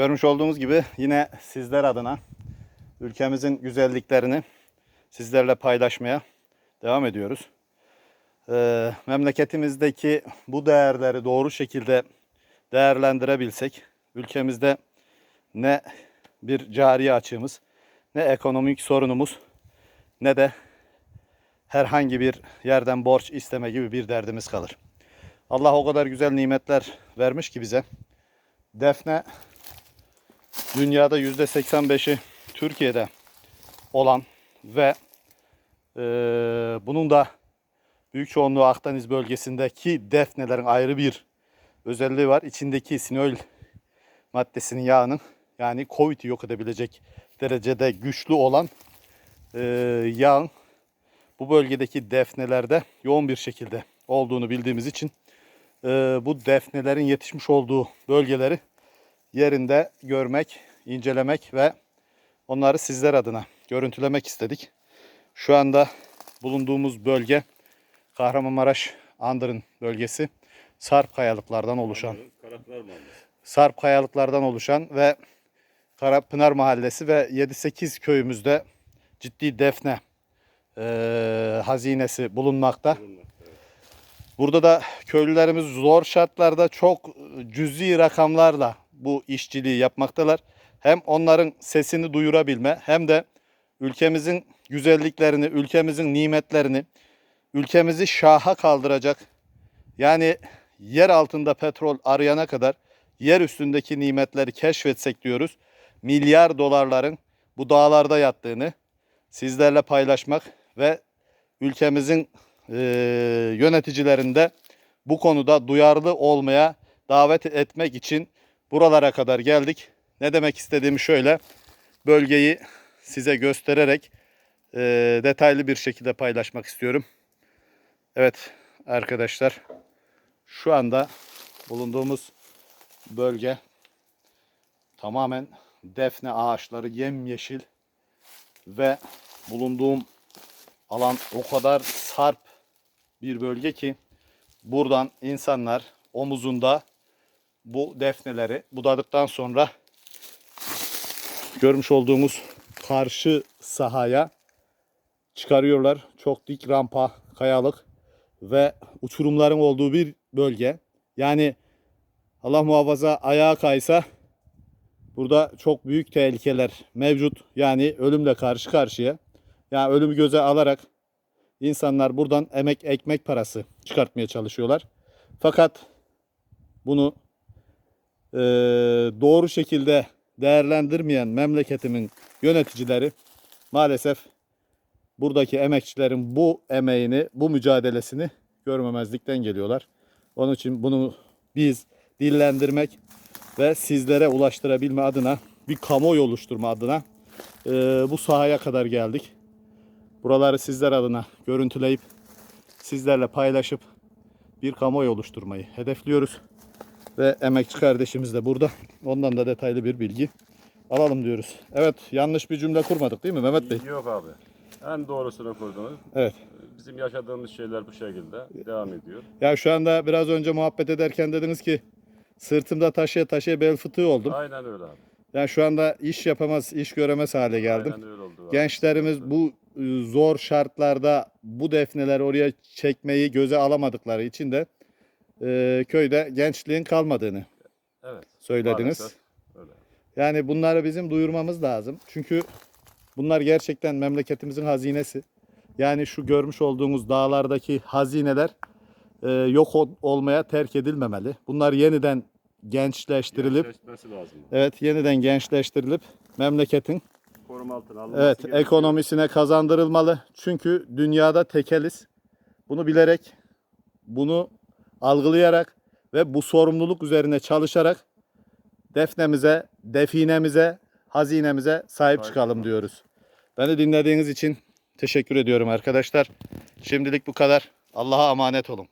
Görmüş olduğunuz gibi yine sizler adına ülkemizin güzelliklerini sizlerle paylaşmaya devam ediyoruz. Ee, memleketimizdeki bu değerleri doğru şekilde değerlendirebilsek ülkemizde ne bir cari açığımız ne ekonomik sorunumuz ne de herhangi bir yerden borç isteme gibi bir derdimiz kalır. Allah o kadar güzel nimetler vermiş ki bize. Defne dünyada %85'i Türkiye'de olan ve e, bunun da büyük çoğunluğu Akdeniz bölgesindeki defnelerin ayrı bir özelliği var. İçindeki sinol maddesinin yağının yani Covid'i yok edebilecek derecede güçlü olan e, yağın bu bölgedeki defnelerde yoğun bir şekilde olduğunu bildiğimiz için e, bu defnelerin yetişmiş olduğu bölgeleri yerinde görmek, incelemek ve onları sizler adına görüntülemek istedik. Şu anda bulunduğumuz bölge Kahramanmaraş Andırın bölgesi. Sarp kayalıklardan oluşan. Sarp kayalıklardan oluşan ve Karapınar Mahallesi ve 7-8 köyümüzde ciddi defne eee, hazinesi bulunmakta. Burada da köylülerimiz zor şartlarda çok cüzi rakamlarla bu işçiliği yapmaktalar. Hem onların sesini duyurabilme hem de ülkemizin güzelliklerini, ülkemizin nimetlerini, ülkemizi şaha kaldıracak yani yer altında petrol arayana kadar yer üstündeki nimetleri keşfetsek diyoruz. Milyar dolarların bu dağlarda yattığını sizlerle paylaşmak ve ülkemizin eee yöneticilerinde bu konuda duyarlı olmaya davet etmek için buralara kadar geldik. Ne demek istediğimi şöyle bölgeyi size göstererek eee, detaylı bir şekilde paylaşmak istiyorum. Evet arkadaşlar şu anda bulunduğumuz bölge tamamen defne ağaçları yemyeşil ve bulunduğum alan o kadar sarp bir bölge ki buradan insanlar omuzunda bu defneleri budadıktan sonra görmüş olduğumuz karşı sahaya çıkarıyorlar. Çok dik rampa, kayalık ve uçurumların olduğu bir bölge. Yani Allah muhafaza ayağa kaysa burada çok büyük tehlikeler mevcut. Yani ölümle karşı karşıya. Yani ölümü göze alarak insanlar buradan emek ekmek parası çıkartmaya çalışıyorlar. Fakat bunu eee, doğru şekilde değerlendirmeyen memleketimin yöneticileri maalesef buradaki emekçilerin bu emeğini, bu mücadelesini görmemezlikten geliyorlar. Onun için bunu biz dillendirmek ve sizlere ulaştırabilme adına bir kamuoyu oluşturma adına eee, bu sahaya kadar geldik. Buraları sizler adına görüntüleyip sizlerle paylaşıp bir kamuoyu oluşturmayı hedefliyoruz. Ve emekçi kardeşimiz de burada. Ondan da detaylı bir bilgi alalım diyoruz. Evet yanlış bir cümle kurmadık değil mi Mehmet Bey? Yok abi. En doğrusunu kurdunuz. Evet. Bizim yaşadığımız şeyler bu şekilde devam ediyor. Ya şu anda biraz önce muhabbet ederken dediniz ki sırtımda taşıya taşıya bel fıtığı oldum. Aynen öyle abi. Yani şu anda iş yapamaz, iş göremez hale geldim. Aynen öyle oldu. abi. Gençlerimiz bu e, zor şartlarda bu defneleri oraya çekmeyi göze alamadıkları için de e, köyde gençliğin kalmadığını Evet. söylediniz. maalesef Öyle. Yani bunları bizim duyurmamız lazım. Çünkü bunlar gerçekten memleketimizin hazinesi. Yani şu görmüş olduğumuz dağlardaki hazineler e, yok ol- olmaya terk edilmemeli. Bunlar yeniden gençleştirilip, lazım. evet yeniden gençleştirilip memleketin Koruma altına alınması Evet, gerekiyor. ekonomisine kazandırılmalı. Çünkü dünyada tekeliz. Bunu bilerek, bunu algılayarak ve bu sorumluluk üzerine çalışarak defnemize, definemize, hazinemize sahip çıkalım diyoruz. Beni dinlediğiniz için teşekkür ediyorum arkadaşlar. Şimdilik bu kadar. Allah'a emanet olun.